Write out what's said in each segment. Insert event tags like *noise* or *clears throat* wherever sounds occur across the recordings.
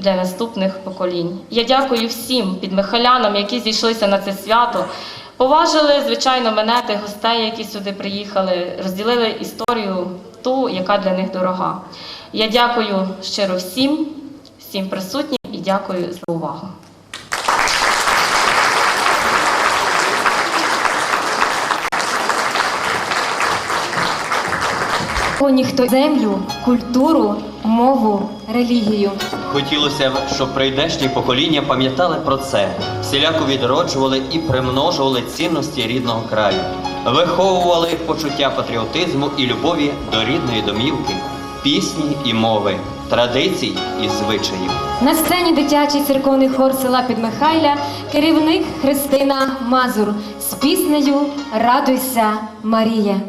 для наступних поколінь. Я дякую всім підмихалянам, які зійшлися на це свято. Поважили, звичайно, мене тих гостей, які сюди приїхали, розділили історію ту, яка для них дорога. Я дякую щиро всім, всім присутнім і дякую за увагу. Ніхто землю, культуру, мову, релігію. Хотілося б, щоб прийдешні покоління пам'ятали про це, всіляко відроджували і примножували цінності рідного краю, виховували почуття патріотизму і любові до рідної домівки, пісні і мови, традицій і звичаїв. На сцені дитячий церковний хор села Підмихайля, керівник Христина Мазур з піснею Радуйся, Марія.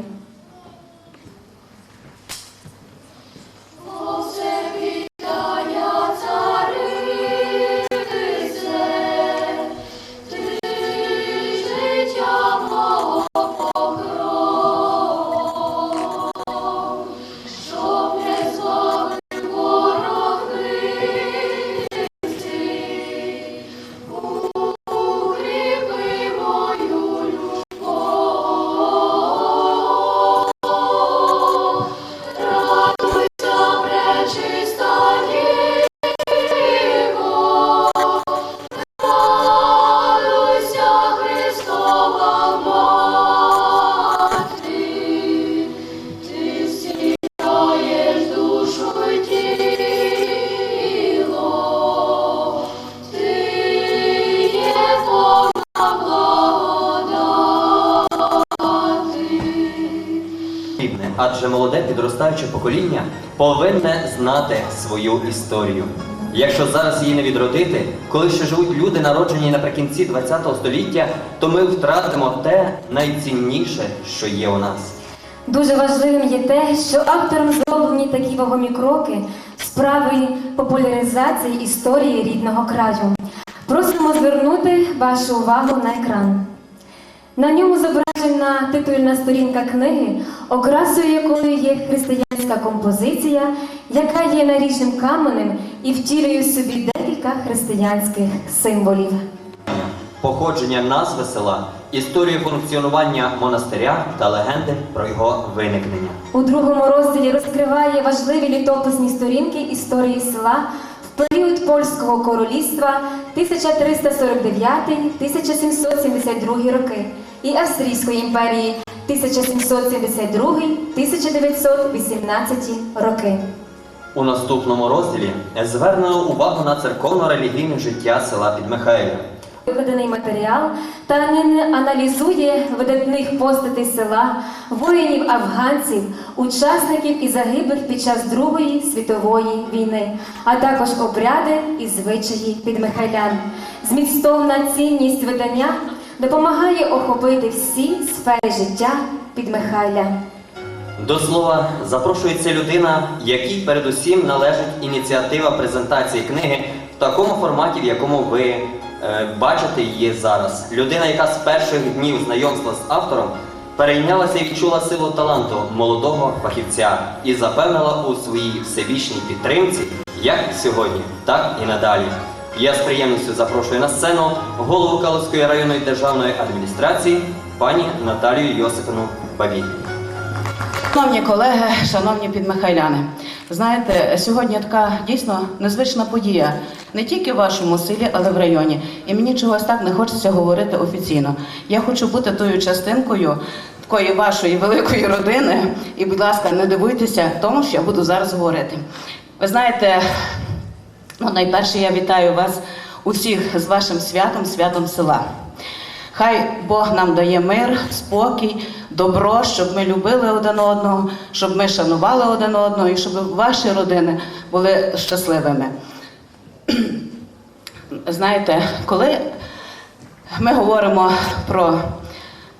Молоде покоління повинне знати свою історію. Якщо зараз її не відродити, коли ще живуть люди, народжені наприкінці ХХ століття, то ми втратимо те найцінніше, що є у нас. Дуже важливим є те, що автором зроблені такі вагомі кроки в справі популяризації історії рідного краю. Просимо звернути вашу увагу на екран. На ньому зображена титульна сторінка книги, окрасою якої є християнська композиція, яка є наріжним каменем і втілює в собі декілька християнських символів. Походження назви села, історію функціонування монастиря та легенди про його виникнення. У другому розділі розкриває важливі літописні сторінки історії села в період польського королівства 1349-1772 роки і Австрійської імперії 1772-1918 роки. У наступному розділі звернено увагу на церковно-релігійне життя села Підмихайлів. Викладений матеріал та ан- аналізує видатних постатей села, воїнів афганців, учасників і загиблих під час Другої світової війни, а також обряди і звичаї підмихайлян. Змістовна цінність видання допомагає охопити всі сфери життя підмихайля. До слова, запрошується людина, якій передусім належить ініціатива презентації книги в такому форматі, в якому ви е, бачите її зараз. Людина, яка з перших днів знайомства з автором перейнялася і відчула силу таланту молодого фахівця і запевнила у своїй всебічній підтримці, як сьогодні, так і надалі. Я з приємністю запрошую на сцену голову Калузької районної державної адміністрації пані Наталію Йосипівну Бабій. Шановні колеги, шановні підмихайляни, знаєте, сьогодні така дійсно незвична подія не тільки в вашому селі, але й в районі. І мені чогось так не хочеться говорити офіційно. Я хочу бути тою частинкою такої вашої великої родини. І, будь ласка, не дивуйтеся тому, що я буду зараз говорити. Ви знаєте, ну, найперше я вітаю вас усіх з вашим святом, святом села. Хай Бог нам дає мир, спокій, добро, щоб ми любили один одного, щоб ми шанували один одного і щоб ваші родини були щасливими. *clears throat* Знаєте, коли ми говоримо про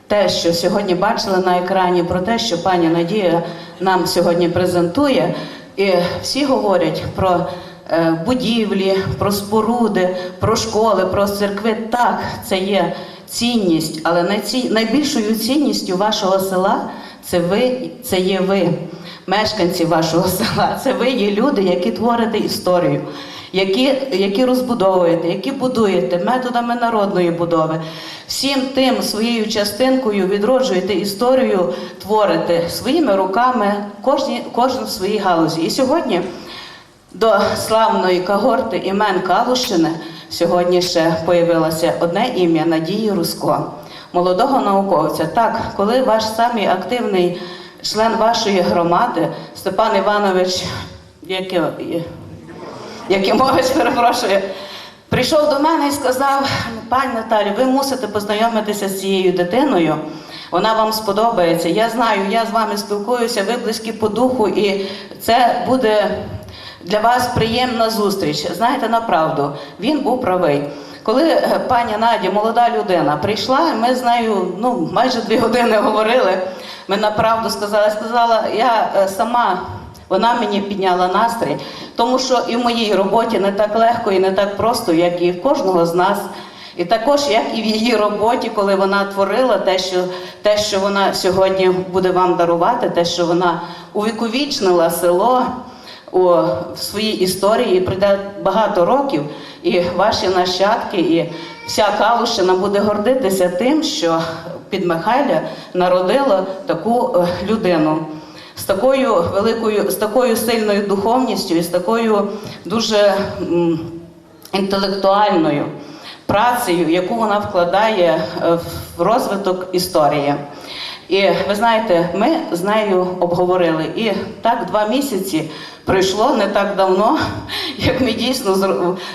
те, що сьогодні бачили на екрані, про те, що пані Надія нам сьогодні презентує, і всі говорять про будівлі, про споруди, про школи, про церкви. Так, це є цінність, але найбільшою цінністю вашого села це ви, це є ви, мешканці вашого *laughs* села. Це ви є люди, які творите історію. які, які розбудовуєте, які будуєте методами народної будови. Всім тим своєю частинкою відроджуєте історію, творите своїми руками, кожні, кожен в своїй галузі. І сьогодні до славної когорти імен Калущини сьогодні ще появилося одне ім'я Надії Русько, молодого науковця. Так, коли ваш самий активний член вашої громади Степан Іванович, який, Якимович, перепрошую, прийшов до мене і сказав: пані Наталі, ви мусите познайомитися з цією дитиною. Вона вам сподобається. Я знаю, я з вами спілкуюся, ви близькі по духу, і це буде для вас приємна зустріч. Знаєте, направду, він був правий. Коли е, пані Надя, молода людина, прийшла, ми з нею ну, майже дві години говорили. Ми направду сказали, сказала, я е, сама вона мені підняла настрій, тому що і в моїй роботі не так легко і не так просто, як і в кожного з нас. І також, як і в її роботі, коли вона творила те, що, те, що вона сьогодні буде вам дарувати, те, що вона увіковічнила село у своїй історії, і прийде багато років, і ваші нащадки, і вся Калущина буде гордитися тим, що Підмихайля народила таку е, людину з такою великою, з такою сильною духовністю і з такою дуже інтелектуальною працею, яку вона вкладає е, в розвиток історії. І ви знаєте, ми з нею обговорили. І так два місяці пройшло не так давно, *laughs* як ми дійсно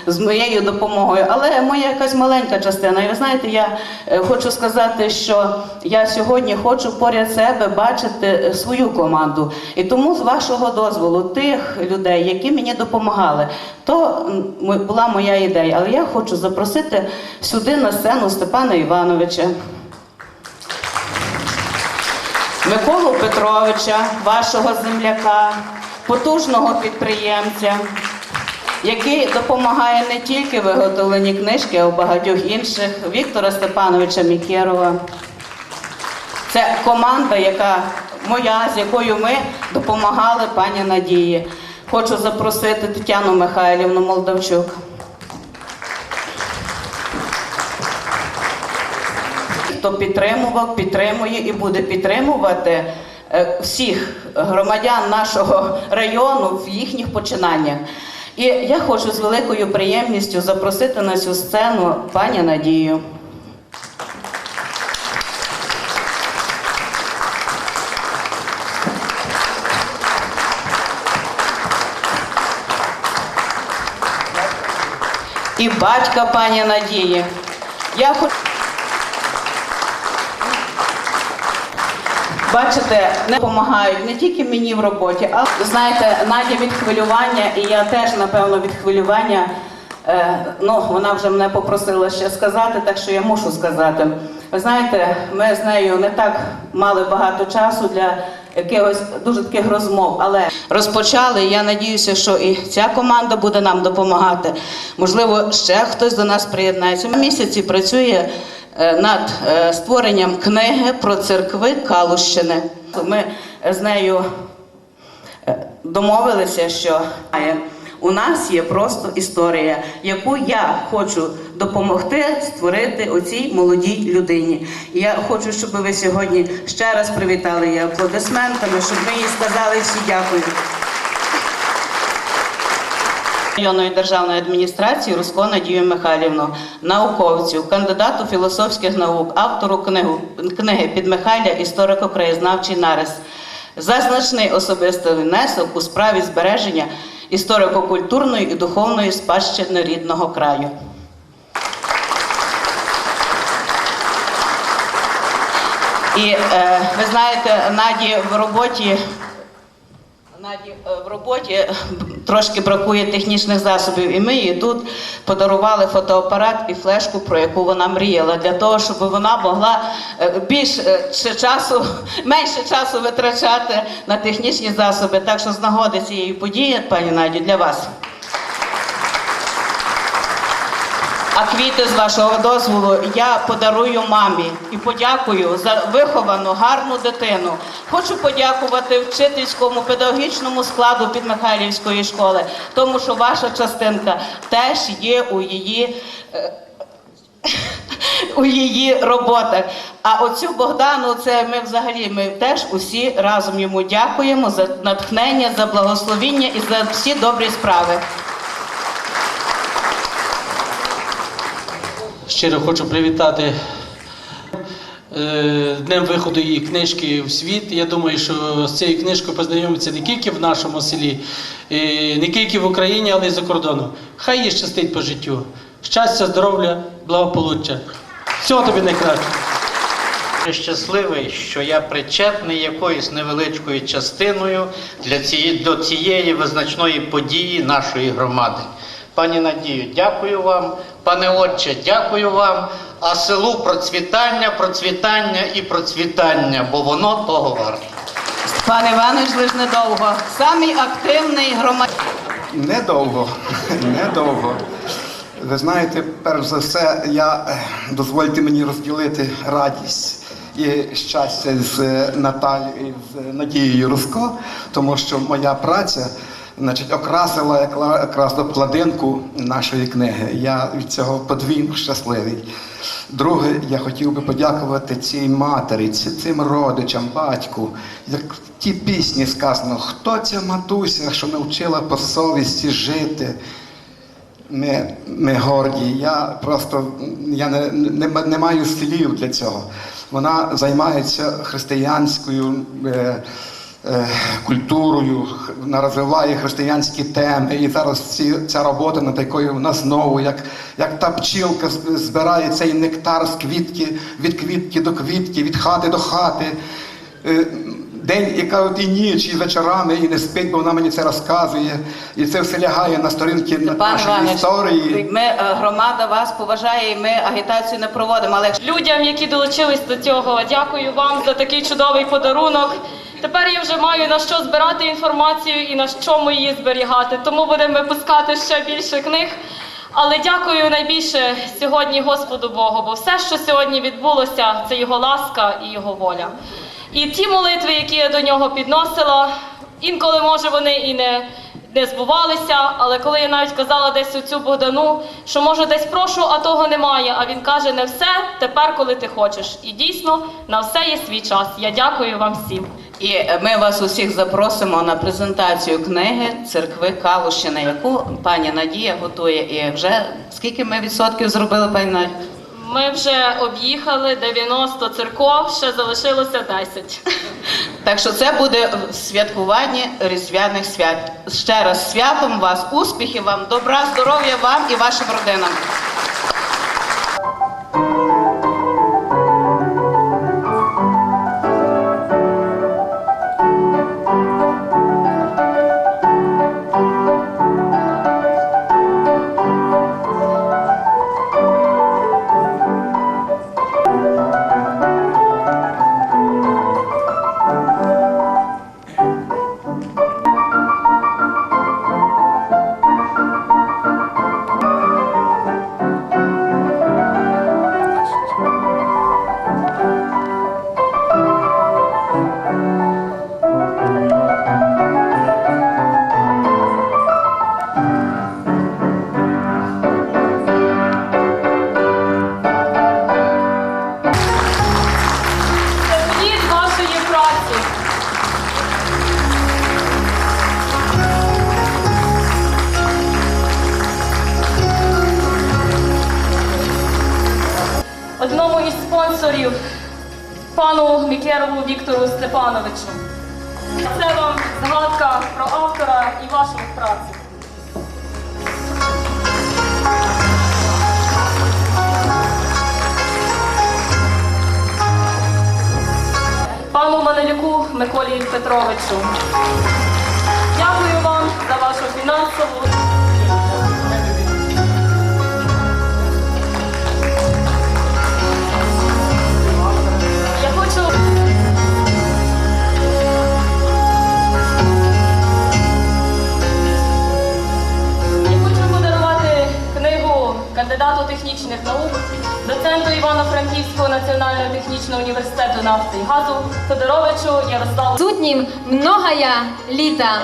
з, моєю допомогою. Але моя якась маленька частина. І ви знаєте, я е, хочу сказати, що я сьогодні хочу поряд себе бачити е, свою команду. І тому, з вашого дозволу, тих людей, які мені допомагали, то була моя ідея. Але я хочу запросити сюди на сцену Степана Івановича. Миколу Петровича, вашого земляка, потужного підприємця, який допомагає не тільки виготовленні книжки, а й багатьох інших Віктора Степановича Мікерова. Це команда, яка моя, з якою ми допомагали пані Надії. Хочу запросити Тетяну Михайлівну Молдавчук. Хто підтримував, підтримує і буде підтримувати е, всіх громадян нашого району в їхніх починаннях. І я хочу з великою приємністю запросити на цю сцену пані Надію. І батька пані Надії. Я хочу. Бачите, не допомагають не тільки мені в роботі, а знаєте, Надя від хвилювання, і я теж, напевно, від хвилювання. Е, ну, вона вже мене попросила ще сказати, так що я мушу сказати. Ви знаєте, ми з нею не так мали багато часу для якихось дуже таких розмов, але розпочали. Я надіюся, що і ця команда буде нам допомагати. Можливо, ще хтось до нас приєднається. Місяці працює над е, створенням книги про церкви Калущини. Ми з нею е, домовилися, що е, у нас є просто історія, яку я хочу допомогти створити оцій молодій людині. Я хочу, щоб ви сьогодні ще раз привітали її аплодисментами, щоб ми їй сказали всі дякую. Районної державної адміністрації Русько Надію Михайлівну, науковцю, кандидату філософських наук, автору книгу, книги Підмихайля Історико-краєзнавчий нарис за значний особистий внесок у справі збереження історико-культурної і духовної спадщини рідного краю. І е, ви знаєте, Наді в роботі Наді е, в роботі е, трошки бракує технічних засобів, і ми їй тут подарували фотоапарат і флешку, про яку вона мріяла, для того, щоб вона могла е, більше часу, *laughs* менше часу витрачати на технічні засоби. Так що з нагоди цієї події, пані Надю, для вас. А квіти з вашого дозволу я подарую мамі і подякую за виховану гарну дитину, Хочу подякувати вчительському педагогічному складу Підмихайлівської школи, тому що ваша частинка теж є у її. е, *laughs* У її роботах. А оцю Богдану, це ми взагалі ми теж усі разом йому дякуємо за натхнення, за благословіння і за всі добрі справи. Щиро хочу привітати е, днем виходу її книжки в світ. Я думаю, що з цією книжкою познайомиться не тільки в нашому селі, е, не тільки в Україні, але й за кордоном. Хай їй щастить по життю. Щастя, здоров'я, благополуччя. Всього тобі найкращого. Я щасливий, що я причетний якоюсь невеличкою частиною для цієї, до цієї визначної події нашої громади. Пані Надію, дякую вам. Пане Отче, дякую вам. А селу процвітання, процвітання і процвітання, бо воно того варте. Пан Іванович лиш недовго. Самий активний громадянин. Недовго, недовго. Ви знаєте, перш за все, я е, дозвольте мені розділити радість і щастя з е, Наталією, з Надією Руско, тому що моя праця значить, окрасила якраз обкладинку нашої книги. Я від цього подвійно щасливий. Друге, я хотів би подякувати цій матері, цим родичам, батьку. Як в ті пісні сказано, хто ця матуся, що навчила по совісті жити. Ми, ми горді. Я просто я не, не, не маю слів для цього. Вона займається християнською е, культурою, розвиває християнські теми. І зараз ці, ця робота над якою вона знову, як, як та пчілка збирає цей нектар з квітки, від квітки до квітки, від хати до хати. Е, День, яка от і ніч, і вечорами, і не спить, бо вона мені це розказує. І це все лягає на сторінки на нашої Іванович, історії. ми е, громада вас поважає, і ми агітацію не проводимо. Але Людям, які долучились до цього, дякую вам за такий чудовий подарунок. Тепер я вже маю на що збирати інформацію і на чому її зберігати. Тому будемо випускати ще більше книг. Але дякую найбільше сьогодні Господу Богу, бо все, що сьогодні відбулося, це його ласка і його воля. І ті молитви, які я до нього підносила, інколи може вони і не, не збувалися, але коли я навіть казала десь оцю Богдану, що може десь прошу, а того немає. А він каже: не все тепер, коли ти хочеш. І дійсно на все є свій час. Я дякую вам всім. І ми вас усіх запросимо на презентацію книги церкви Калущини, яку пані Надія готує. І вже скільки ми відсотків зробили, пані Надія? Ми вже об'їхали 90 церков, ще залишилося 10. Так що це буде в святкуванні різдвяних свят. Ще раз святом вас, успіхів вам, добра, здоров'я вам і вашим родинам. І вашу працю. пану Манелюку Миколі Петровичу. Дякую вам за вашу фінансову. Кандидату технічних наук, доценту Івано-Франківського національного технічного університету нафти і газу Федоровичу Ярославу. Сутнім многая літа.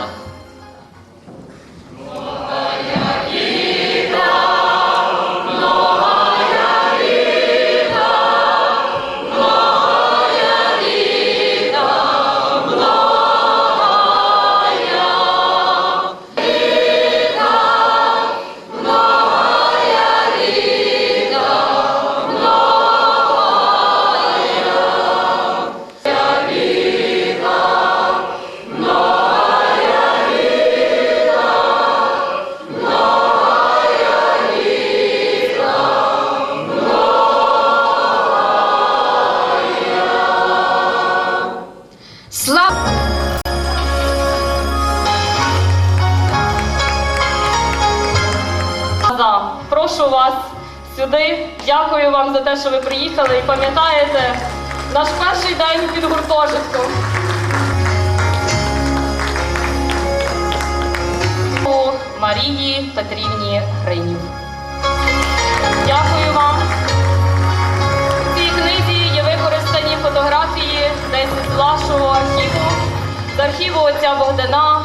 Прошу вас сюди. Дякую вам за те, що ви приїхали і пам'ятаєте наш перший день під гуртожитком. Марії Петрівні Гринів. Дякую вам. У цій книзі є використані фотографії десь з вашого архіву, з архіву отця Богдана,